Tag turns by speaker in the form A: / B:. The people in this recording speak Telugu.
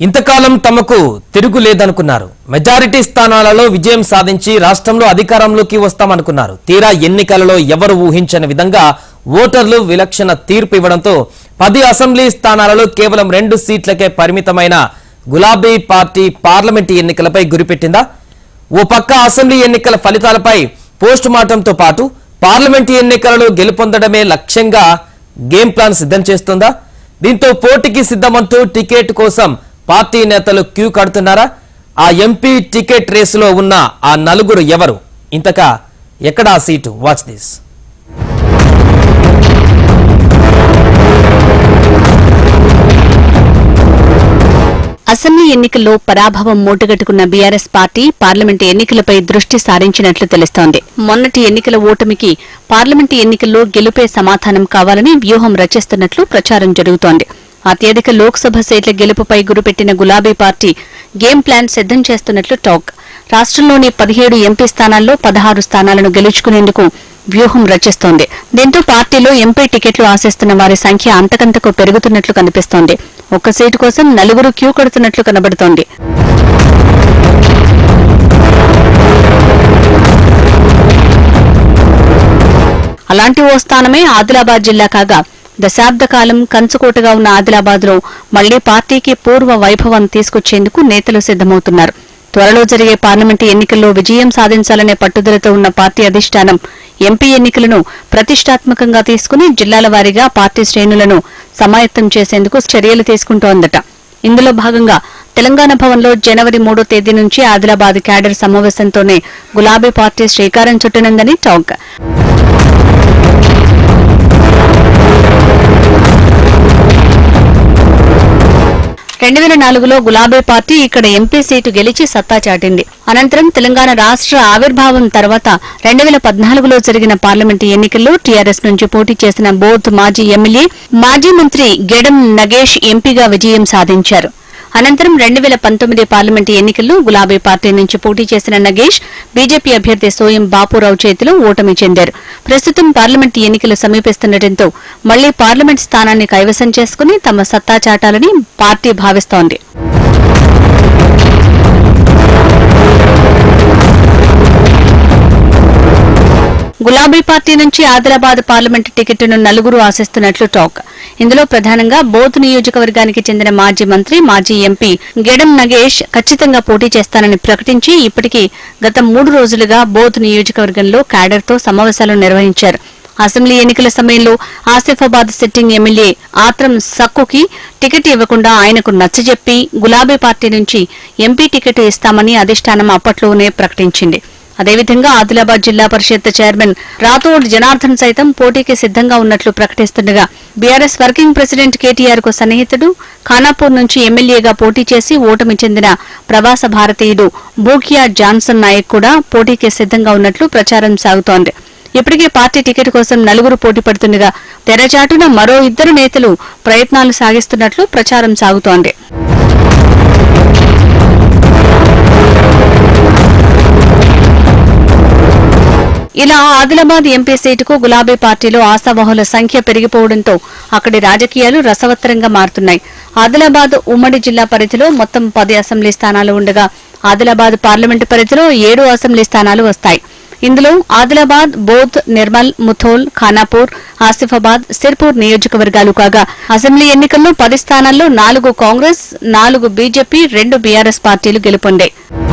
A: ఇంతకాలం తమకు తిరుగు లేదనుకున్నారు. మెజారిటీ స్థానాలలో విజయం సాధించి రాష్ట్రంలో అధికారంలోకి వస్తామనుకున్నారు. తీరా ఎన్నికలలో ఎవరు ఊహించని విధంగా ఓటర్లు విలక్షణ తీర్పు ఇవ్వడంతో పది అసెంబ్లీ స్థానాలలో కేవలం రెండు సీట్లకే పరిమితమైన గులాబీ పార్టీ పార్లమెంటు ఎన్నికలపై గురిపెట్టిందా? ఓ పక్క అసెంబ్లీ ఎన్నికల ఫలితాలపై పోస్ట్ మార్టంతో పాటు పార్లమెంటు ఎన్నికలలో గెలుపొందడమే లక్ష్యంగా గేమ్ ప్లాన్ సిద్ధం చేస్తుందా? దీంతో పోటీకి సిద్ధమంటూ టికెట్ కోసం పార్టీ నేతలు క్యూ కడుతున్నారా? ఆ ఎంపీ టికెట్ రేసులో ఉన్న ఆ నలుగురు ఎవరు? ఇంతకా ఎక్కడ సీటు? వాచ్ దిస్
B: అసెంబ్లీ ఎన్నికల్లో పరాభవం మూటగట్టుకున్న బీఆర్ఎస్ పార్టీ పార్లమెంటు ఎన్నికలపై దృష్టి సారించినట్లు తెలుస్తోంది. మొన్నటి ఎన్నికల ఓటమికి పార్లమెంటు ఎన్నికల్లో గెలుపే సమాధానం కావాలని వ్యూహం రచిస్తున్నట్లు ప్రచారం జరుగుతోంది. అత్యధిక లోక్సభ సీట్ల గెలుపుపై గురిపెట్టిన గులాబీ పార్టీ గేమ్ ప్లాన్ సిద్ధం చేస్తున్నట్లు టాక్. రాష్ట్రంలోని పదిహేడు ఎంపీ స్థానాల్లో పదహారు స్థానాలను గెలుచుకునేందుకు వ్యూహం రచిస్తోంది. దీంతో పార్టీలో ఎంపీ టికెట్లు ఆశిస్తున్న వారి సంఖ్య అంతకంతకు పెరుగుతున్నట్లు కనిపిస్తోంది. ఒక్క సీటు కోసం నలుగురు క్యూ కడుతున్నట్లు కనబడుతోంది. అలాంటి ఓ స్థానమే ఆదిలాబాద్ జిల్లా కాగా దశాబ్ద కాలం కంచుకోటగా ఉన్న ఆదిలాబాద్లో మళ్ళీ పార్టీకి పూర్వ వైభవం తీసుకొచ్చేందుకు నేతలు సిద్దమవుతున్నారు త్వరలో జరిగే పార్లమెంటు ఎన్నికల్లో విజయం సాధించాలనే పట్టుదలతో ఉన్న పార్టీ అధిష్టానం ఎంపీ ఎన్నికలను ప్రతిష్టాత్మకంగా తీసుకుని జిల్లాల వారీగా పార్టీ శ్రేణులను సమాయత్తం చేసేందుకు చర్యలు తీసుకుంటోందట. ఇందులో భాగంగా తెలంగాణ భవన్లో జనవరి మూడో తేదీ నుంచి ఆదిలాబాద్ క్యాడర్ సమావేశంతోనే గులాబీ పార్టీ శ్రీకారం చుట్టనుందని టాక్. రెండు వేల నాలుగులో గులాబీ పార్టీ ఇక్కడ ఎంపీ సీటు గెలిచి సత్తా చాటింది. అనంతరం తెలంగాణ రాష్ట్ర ఆవిర్భావం తర్వాత రెండు వేల పద్నాలుగులో జరిగిన పార్లమెంటు ఎన్నికల్లో టీఆర్ఎస్ నుంచి పోటీ చేసిన బోధ్ మాజీ ఎమ్మెల్యే మాజీ మంత్రి గెడం నగేష్ ఎంపీగా విజయం సాధించారు. అనంతరం రెండు వేల పంతొమ్మిది పార్లమెంటు ఎన్నికల్లో గులాబీ పార్టీ నుంచి పోటీ చేసిన నగేష్ బీజేపీ అభ్యర్థి సోయం బాపురావు చేతిలో ఓటమి చెందారు. ప్రస్తుతం పార్లమెంటు ఎన్నికలు సమీపిస్తుండటంతో మళ్ళీ పార్లమెంట్ స్థానాన్ని కైవసం చేసుకుని తమ సత్తా చాటాలని పార్టీ భావిస్తోంది. గులాబీ పార్టీ నుంచి ఆదిలాబాద్ పార్లమెంటు టికెట్ను నలుగురు ఆశిస్తున్నట్లు టాక్. ఇందులో ప్రధానంగా బోధ్ నియోజకవర్గానికి చెందిన మాజీ మంత్రి మాజీ ఎంపీ గెడం నగేష్ ఖచ్చితంగా పోటీ చేస్తానని ప్రకటించి ఇప్పటికీ గత మూడు రోజులుగా బోధ్ నియోజకవర్గంలో క్యాడర్తో సమావేశాలు నిర్వహించారు. అసెంబ్లీ ఎన్నికల సమయంలో ఆసిఫాబాద్ సిట్టింగ్ ఎమ్మెల్యే ఆత్రం సక్కుకి టికెట్ ఇవ్వకుండా ఆయనకు నచ్చజెప్పి గులాబీ పార్టీ నుంచి ఎంపీ టికెట్ ఇస్తామని అధిష్టానం అప్పట్లోనే ప్రకటించింది. అదేవిధంగా ఆదిలాబాద్ జిల్లా పరిషత్ చైర్మన్ రాథోడ్ జనార్దన్ సైతం పోటీకి సిద్ధంగా ఉన్నట్లు ప్రకటిస్తుండగా బీఆర్ఎస్ వర్కింగ్ ప్రెసిడెంట్ కేటీఆర్కు సన్నిహితుడు ఖానాపూర్ నుంచి ఎమ్మెల్యేగా పోటీ చేసి ఓటమి చెందిన ప్రవాస భారతీయుడు బూకియా జాన్సన్ నాయక్ కూడా పోటీకి సిద్ధంగా ఉన్నట్లు ప్రచారం సాగుతోంది. ఇప్పటికే పార్టీ టికెట్ కోసం నలుగురు పోటీ పడుతుండగా తెరచాటున మరో ఇద్దరు నేతలు ప్రయత్నాలు సాగిస్తున్నట్లు ప్రచారం సాగుతోంది. ఇలా ఆదిలాబాద్ ఎంపీ సీటుకు గులాబీ పార్టీలో ఆశావహుల సంఖ్య పెరిగిపోవడంతో అక్కడి రాజకీయాలు రసవత్తరంగా మారుతున్నాయి. ఆదిలాబాద్ ఉమ్మడి జిల్లా పరిధిలో మొత్తం పది అసెంబ్లీ స్థానాలు ఉండగా ఆదిలాబాద్ పార్లమెంటు పరిధిలో ఏడు అసెంబ్లీ స్థానాలు వస్తాయి. ఇందులో ఆదిలాబాద్ బోధ్ నిర్మల్ ముథోల్ ఖానాపూర్ ఆసిఫాబాద్ సిర్పూర్ నియోజకవర్గాలు కాగా అసెంబ్లీ ఎన్నికల్లో పది స్థానాల్లో నాలుగు కాంగ్రెస్ నాలుగు బీజేపీ రెండు బీఆర్ఎస్ పార్టీలు గెలుపొందాయి.